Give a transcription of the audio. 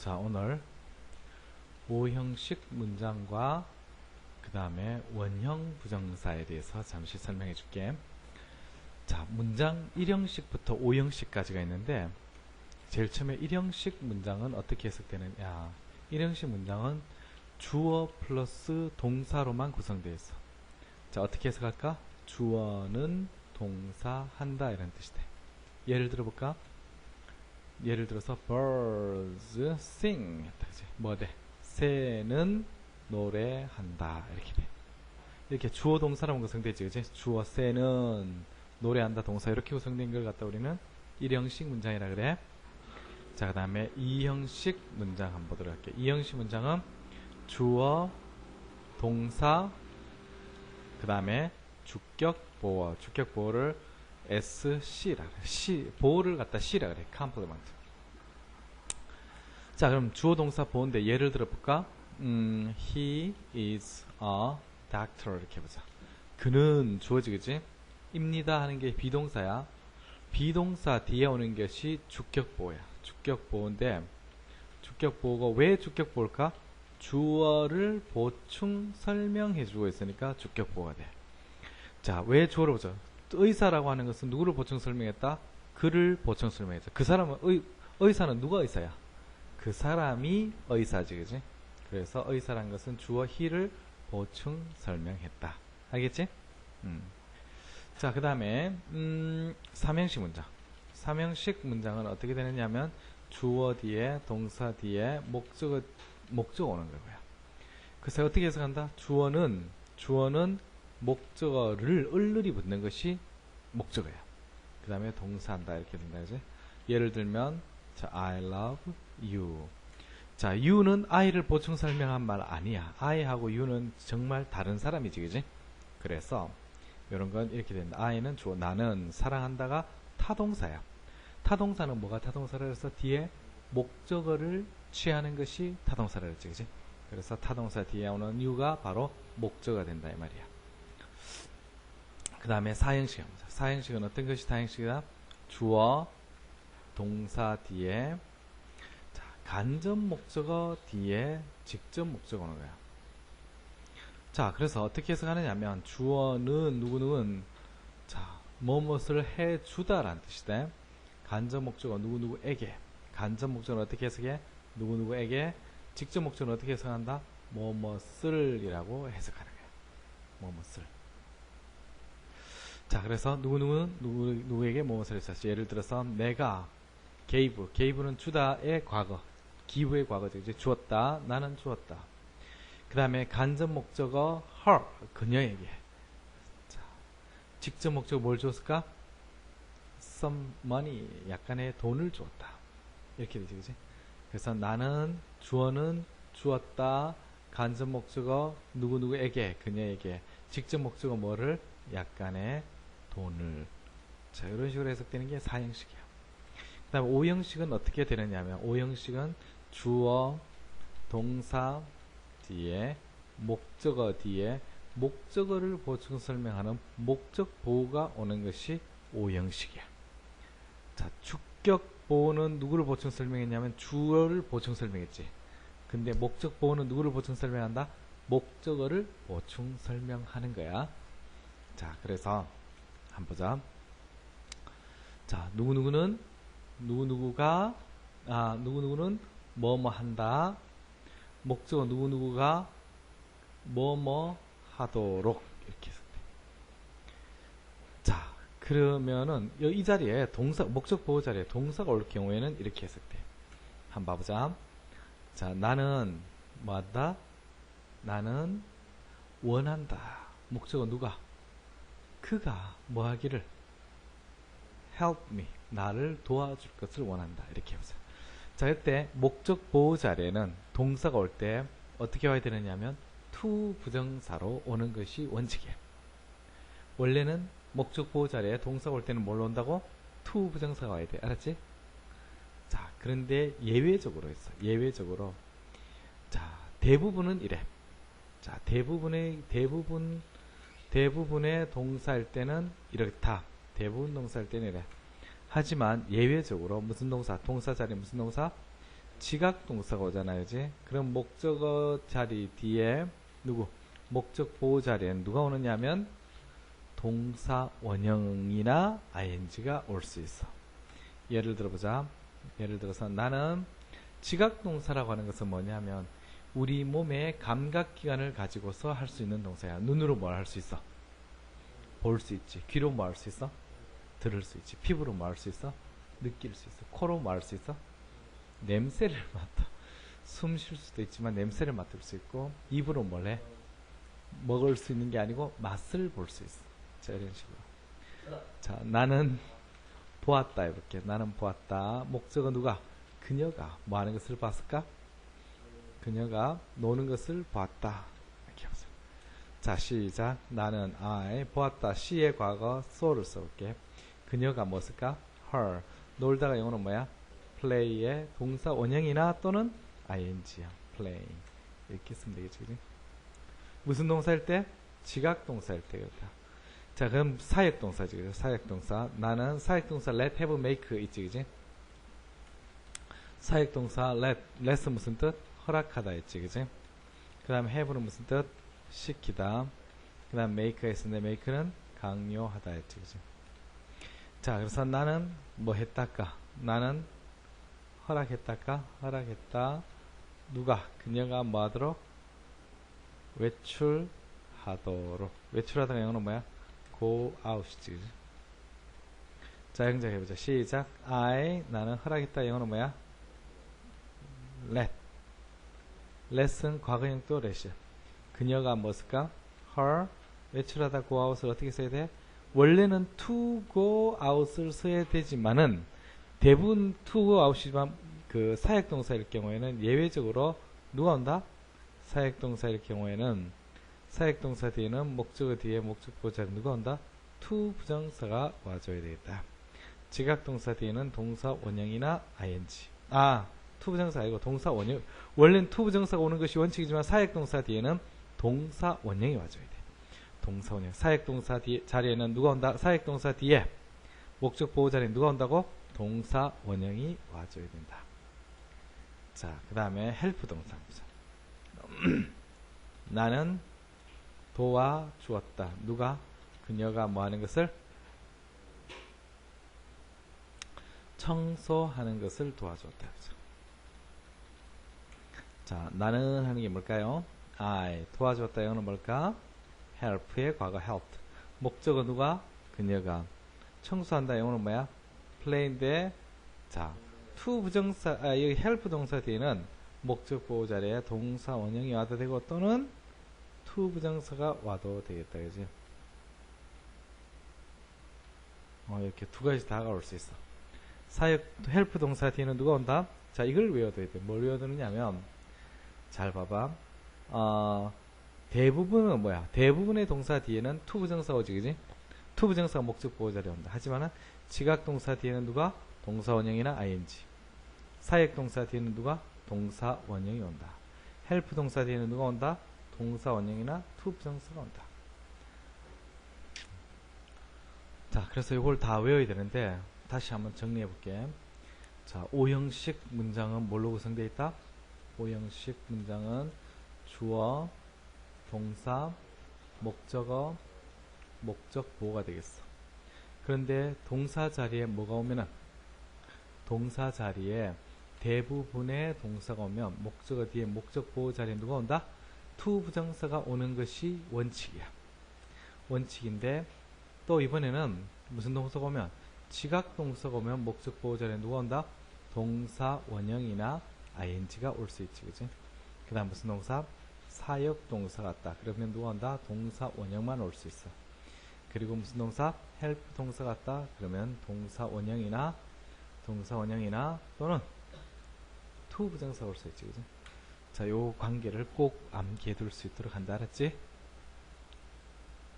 자, 오늘 오형식 문장과 그 다음에 원형 부정사에 대해서 잠시 설명해 줄게. 자, 문장 1형식부터 5형식까지가 있는데, 제일 처음에 1형식 문장은 어떻게 해석되느냐. 1형식 문장은 주어 플러스 동사로만 구성되어 있어. 자, 어떻게 해석할까? 주어는 동사 한다 이런 뜻이 돼. 예를 들어볼까? 예를 들어서 birds sing 했다 그지? 뭐 돼? 새는 노래한다 이렇게 돼. 이렇게 주어 동사라고 구성되지 그지? 주어 새는 노래한다 동사 이렇게 구성된 걸 갖다 우리는 1형식 문장이라 그래. 자, 그 다음에 2형식 문장 한번 보도록 할게요. 2형식 문장은 주어, 동사, 그 다음에 주격 보어, 주격 보어를 SC라 그래. C, 보호를 갖다 C라 그래. compliment. 자, 그럼 주어 동사 보호인데 예를 들어 볼까? 음, he is a doctor 이렇게 해 보자. 그는 주어지 그지? 입니다 하는 게 비동사야. 비동사 뒤에 오는 것이 주격 보호야. 주격 보호인데 주격 보호가 왜 주격 보호일까? 주어를 보충 설명해 주고 있으니까 주격 보호가 돼. 자, 왜 주어를 보자? 의사라고 하는 것은 누구를 보충 설명했다? 그를 보충 설명했다. 그 사람은 의, 의사는 누가 의사야? 그 사람이 의사지, 그지? 그래서 의사란 것은 주어 he를 보충 설명했다. 알겠지? 음. 자, 그 다음에, 음, 삼형식 문장. 삼형식 문장은 어떻게 되느냐면, 주어 뒤에, 동사 뒤에, 목적어, 목적 오는 거고요. 그래서 어떻게 해석한다? 주어는, 주어는 목적어를 을을이 붙는 것이 목적어야. 그 다음에 동사한다 이렇게 된다 그지? 예를 들면 자, I love you. 자, you는 I를 보충 설명한 말 아니야. I하고 you는 정말 다른 사람이지, 그지? 그래서 이런 건 이렇게 된다. I는 주어 나는 사랑한다가 타동사야. 타동사는 뭐가 타동사라 해서 뒤에 목적어를 취하는 것이 타동사라 했지, 그지? 그래서 타동사 뒤에 오는 you가 바로 목적어가 된다 이 말이야. 그 다음에 사형식입니다. 사형식은 어떤 것이 사형식이다? 주어, 동사 뒤에, 자, 간접 목적어 뒤에 직접 목적어 오는 거야. 자, 그래서 어떻게 해석하느냐면, 주어는 누구누구는, 자, 뭐뭇을 해주다라는 뜻이다. 간접 목적어 누구누구에게. 간접 목적어는 어떻게 해석해? 누구누구에게. 직접 목적어는 어떻게 해석한다? 뭐뭇을 이라고 해석하는 거야. 뭐뭇을. 자, 그래서 누구누구는 누구, 누구에게 무엇을 했었지? 예를 들어서 내가 gave, gave는 주다의 과거, 기부의 과거죠. 이제 주었다. 나는 주었다. 그 다음에 간접 목적어 her, 그녀에게. 자, 직접 목적어 뭘 주었을까? some money, 약간의 돈을 주었다. 이렇게 되지, 그지? 그래서 나는 주어는 주었다. 간접 목적어 누구누구에게, 그녀에게. 직접 목적어 뭐를? 약간의 돈을. 자 이런 식으로 해석되는 게 4형식이야 그 다음 5형식은 어떻게 되느냐면 5형식은 주어 동사 뒤에 목적어 뒤에 목적어를 보충 설명하는 목적 보호가 오는 것이 5형식이야. 자 주격 보호는 누구를 보충 설명했냐면 주어를 보충 설명했지. 근데 목적 보호는 누구를 보충 설명한다? 목적어를 보충 설명하는 거야. 자 그래서 한번 보자. 자, 누구누구는, 누구누구가, 아, 누구누구는 뭐뭐 한다. 목적어 누구누구가 뭐뭐 하도록. 이렇게 해서. 자, 그러면은, 이 자리에 동사, 목적 보호 자리에 동사가 올 경우에는 이렇게 해석돼. 한번 봐보자. 자, 나는 뭐 한다? 나는 원한다. 목적어 누가? 그가 뭐 하기를? Help me. 나를 도와줄 것을 원한다. 이렇게 해보자 자 이때 목적 보호 자리에는 동사가 올 때 어떻게 와야 되느냐면 to 부정사로 오는 것이 원칙이에요. 원래는 목적 보호 자리에 동사가 올 때는 뭘로 온다고? to 부정사가 와야 돼. 알았지? 자 그런데 예외적으로 있어. 예외적으로. 자 대부분은 이래. 자 대부분의 대부분 대부분의 동사일 때는 이렇다. 대부분 동사일 때는 이래. 하지만 예외적으로 무슨 동사? 동사 자리 무슨 동사? 지각 동사가 오잖아요, 그지? 그럼 목적어 자리 뒤에 누구? 목적 보호 자리에 누가 오느냐면 동사 원형이나 ing가 올 수 있어. 예를 들어보자. 예를 들어서 나는 지각 동사라고 하는 것은 뭐냐면 우리 몸의 감각 기관을 가지고서 할 수 있는 동사야. 눈으로 뭘 할 수 있어? 볼 수 있지. 귀로 뭐 할 수 있어? 들을 수 있지. 피부로 뭐 할 수 있어? 느낄 수 있어. 코로 뭐 할 수 있어? 냄새를 맡아. 숨 쉴 수도 있지만 냄새를 맡을 수 있고 입으로 뭘 해? 먹을 수 있는 게 아니고 맛을 볼 수 있어. 자 이런 식으로. 자 나는 보았다 해볼게. 나는 보았다. 목적은 누가? 그녀가 뭐 하는 것을 봤을까? 그녀가 노는 것을 봤다. 자 시작. 나는 I 보았다. she의 과거 so를 써볼게. 그녀가 무엇일까? her. 놀다가 영어는 뭐야? play의 동사 원형이나 또는 ing야. play. 이렇게 쓰면 되겠지. 그지? 무슨 동사일 때? 지각 동사일 때겠다. 자, 그럼 사역 동사지. 그죠? 사역 동사. 나는 사역 동사 let, have, make 있지. 그지? 사역 동사 let, let은 무슨 뜻? 허락하다 있지. 그지? 그 다음에 have는 무슨 뜻? 시키다. 그 다음 make가 있었는데 make는 강요하다 했지. 그지? 자, 그래서 나는 뭐 했다까? 나는 허락했다까? 허락했다. 누가? 그녀가 뭐 하도록? 외출하도록. 외출하다가 영어는 뭐야? go out이지. 그지? 자, 형제해보자. 시작. I, 나는 허락했다. 영어는 뭐야? let. Let은 과거형 또 let이야. 그녀가 뭐였을까? her. 외출하다 go out을 어떻게 써야 돼? 원래는 to go out을 써야 되지만은 대부분 to go out이지만 그 사역동사일 경우에는 예외적으로 누가 온다? 사역동사일 경우에는 사역동사 뒤에는 목적어 뒤에 목적보자 누가 온다? to 부정사가 와줘야 되겠다. 지각동사 뒤에는 동사 원형이나 ing. 아, to 부정사 아니고 동사 원형. 원래는 to 부정사가 오는 것이 원칙이지만 사역동사 뒤에는 동사 원형이 와줘야 돼. 동사 원형. 사역동사 뒤 자리에는 누가 온다? 사역동사 뒤에 목적 보호 자리에 누가 온다고? 동사 원형이 와줘야 된다. 자, 그 다음에 help 동사 보자. 나는 도와주었다. 누가? 그녀가 뭐 하는 것을? 청소하는 것을 도와주었다. 그죠? 자, 나는 하는 게 뭘까요? I. 도와주었다. 영어는 뭘까? help의 과거 helped. 목적은 누가? 그녀가. 청소한다. 영어는 뭐야? play인데, 자, to 부정사, 아, 여기 help 동사 뒤에는 목적 보호 자리에 동사 원형이 와도 되고 또는 to 부정사가 와도 되겠다. 그지? 어, 이렇게 두 가지 다가 올 수 있어. 사역, 헬프 동사 뒤에는 누가 온다? 자, 이걸 외워둬야 돼. 뭘 외워두느냐 면, 잘 봐봐. 어, 대부분은 뭐야? 대부분의 동사 뒤에는 to 부정사 오지, 그지? to 부정사가 목적 보호 자리에 온다. 하지만은, 지각 동사 뒤에는 누가? 동사 원형이나 ing. 사역 동사 뒤에는 누가? 동사 원형이 온다. 헬프 동사 뒤에는 누가 온다? 동사 원형이나 to 부정사가 온다. 자, 그래서 이걸 다 외워야 되는데 다시 한번 정리해 볼게. 자, 오형식 문장은 뭘로 구성되어 있다? 오형식 문장은 주어, 동사, 목적어, 목적 보호가 되겠어. 그런데 동사 자리에 뭐가 오면은 동사 자리에 대부분의 동사가 오면 목적어 뒤에 목적 보호 자리에 누가 온다? to 부정사가 오는 것이 원칙이야. 원칙인데 또 이번에는 무슨 동사가 오면 지각 동사가 오면 목적 보호 자리에 누가 온다? 동사 원형이나 ing가 올 수 있지, 그지? 그 다음 무슨 동사? 사역 동사 같다. 그러면 누가 온다? 동사 원형만 올 수 있어. 그리고 무슨 동사? help 동사 같다. 그러면 동사 원형이나 동사 원형이나 또는 to 부정사 올 수 있지, 그지? 자, 요 관계를 꼭 암기해 둘 수 있도록 한다, 알았지?